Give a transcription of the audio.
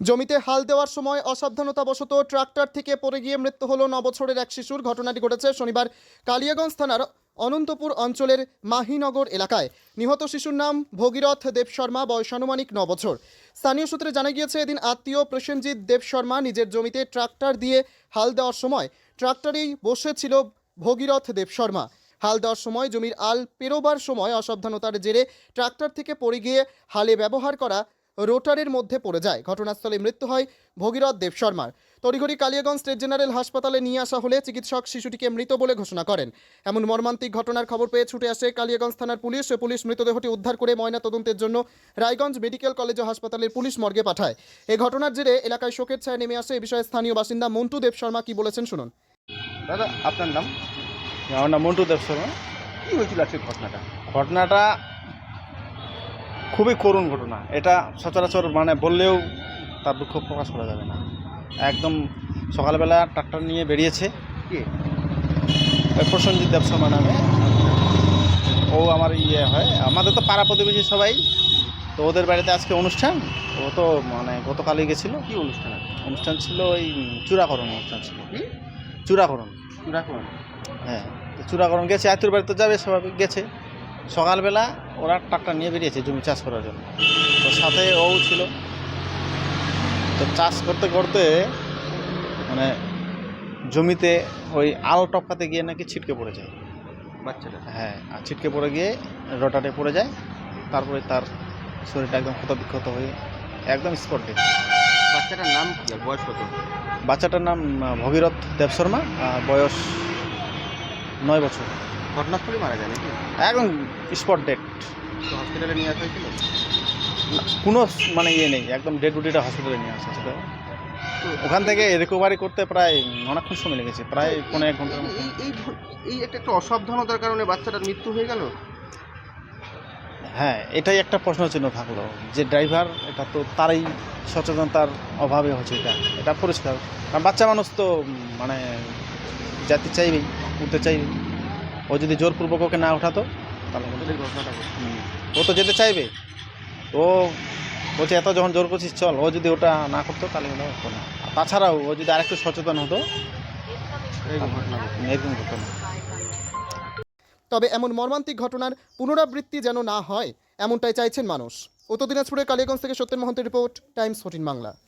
জমিতে হাল দেওয়ার সময় অসাবধানতাবশত ট্রাক্টর থেকে পড়ে গিয়ে মৃত্যু হলো নবছরের এক শিশুর। ঘটনাটি ঘটেছে শনিবার কালিয়াগঞ্জ থানার অনন্তপুর অঞ্চলের মাহিনগর এলাকায়। নিহত শিশুর নাম ভগীরথ দেব শর্মা, বয়স আনুমানিক ন বছর। স্থানীয় সূত্রে জানা গিয়েছে, এদিন আত্মীয় প্রসেনজিৎ দেব শর্মা নিজের জমিতে ট্রাক্টর দিয়ে হাল দেওয়ার সময় ট্রাক্টরেই বসেছিল ভগীরথ দেব শর্মা। হাল দেওয়ার সময় জমির আল পেরোবার সময় অসাবধানতার জেরে ট্রাক্টর থেকে পড়ে গিয়ে হালে ব্যবহার করা রোটারের মধ্যে পড়ে যায়। ঘটনাস্থলে মৃত্যু হয় ভগীরথ দেব শর্মার। তড়িঘড়ি কালিয়াগঞ্জ স্টেট জেনারেল হাসপাতালে নিয়ে আসা হলে চিকিৎসক শিশুটিকে মৃত বলে ঘোষণা করেন। এমন মর্মান্তিক ঘটনার খবর পেয়ে ছুটে আসে কালিয়াগঞ্জ থানার পুলিশ ও পুলিশ মৃতদেহটি উদ্ধার করে ময়না তদন্তের জন্য রায়গঞ্জ মেডিকেল কলেজ ও হাসপাতালের পুলিশ মর্গে পাঠায়। এ ঘটনার জেরে এলাকায় শোকের ছায়া নেমে আসে। এ বিষয়ে স্থানীয় বাসিন্দা মন্টু দেব শর্মা কি বলেছেন শুনুন। দাদা আপনার নাম? আমার নাম মন্টু দেব শর্মা। কি হয়েছিল আজকে ঘটনাটা? ঘটনাটা খুবই করুণ ঘটনা। এটা সচরাচর মানে বললেও তার দুঃখ প্রকাশ করা যাবে না। একদম সকালবেলা ট্রাক্টর নিয়ে বেরিয়েছে কে? দেব শর্মা নামে। ও আমার ইয়ে হয়। আমাদের তো পাড়া প্রতিবেশী সবাই। তো ওদের বাড়িতে আজকে অনুষ্ঠান। ও তো মানে গতকালই গেছিল। কি অনুষ্ঠান? অনুষ্ঠান ছিল ওই চূড়াকরণ অনুষ্ঠান ছিল। কি? চূড়াকরণ। চূড়াকরণ। হ্যাঁ তো চূড়াকরণ গেছে। আত্মীয় বাড়ি তো যাবে স্বাভাবিক গেছে। সকালবেলা ওরা ট্রাক্টর নিয়ে বেরিয়েছে জমি চাষ করার জন্য। তো সাথে ও ছিল। তো চাষ করতে করতে মানে জমিতে ওই আল টপকাতে গিয়ে নাকি ছিটকে পড়ে যায়। বাচ্চাটা? হ্যাঁ আর ছিটকে পড়ে গিয়ে রোটারে পড়ে যায়। তারপরে তার শরীরটা একদম ক্ষত বিক্ষত হয়ে একদম স্পট। ডেট বাচ্চাটার নাম কি আর বয়স কত? বাচ্চাটার নাম ভগীরথ দেব শর্মা বয়স নয় বছর। ঘটনাস্থলে মারা যায় নাকি? একদম স্পট ডেট হসপিটালে নিয়ে আসা হয়েছিল? কোনো মানে ইয়ে নেই একদম ডেড বডিটা হসপিটালে নিয়ে আসা ছিল তো ওখান থেকে রিকভারি করতে প্রায় অনেকক্ষণ সময় লেগেছে প্রায় পনেরো এক ঘণ্টার মতো। এই- এই একটা একটা অসাবধানতার কারণে বাচ্চাটার মৃত্যু হয়ে গেল? হ্যাঁ এটাই একটা প্রশ্ন চিহ্ন থাকল যে ড্রাইভার এটা তো তারই সচেতনতার অভাবে হচ্ছে এটা। এটা পরিষ্কার। কারণ বাচ্চা মানুষ তো মানে যেতে চাইবেই উঠতে চাইবেই। ও যদি জোরপূর্বক ওকে না ওঠাতো তাহলে কিন্তু- এই ঘটনাটা ঘটে। ও তো যেতে চাইবে। ও বলছে এত যখন জোর করছিস চল। ও যদি ওটা না করতো তাহলে ওটা হতো না। আর তাছাড়াও ও যদি আরেকটু সচেতন হতো ঘটনা। এরকম হতো না তবে এমন মর্মান্তিক ঘটনার পুনরাবৃত্তি যেন না হয় এমনটাই চাইছেন মানুষ। উত্তর দিনাজপুরের কালিয়াগঞ্জ থেকে Satyen মহন্তের report Times fourteen Bangla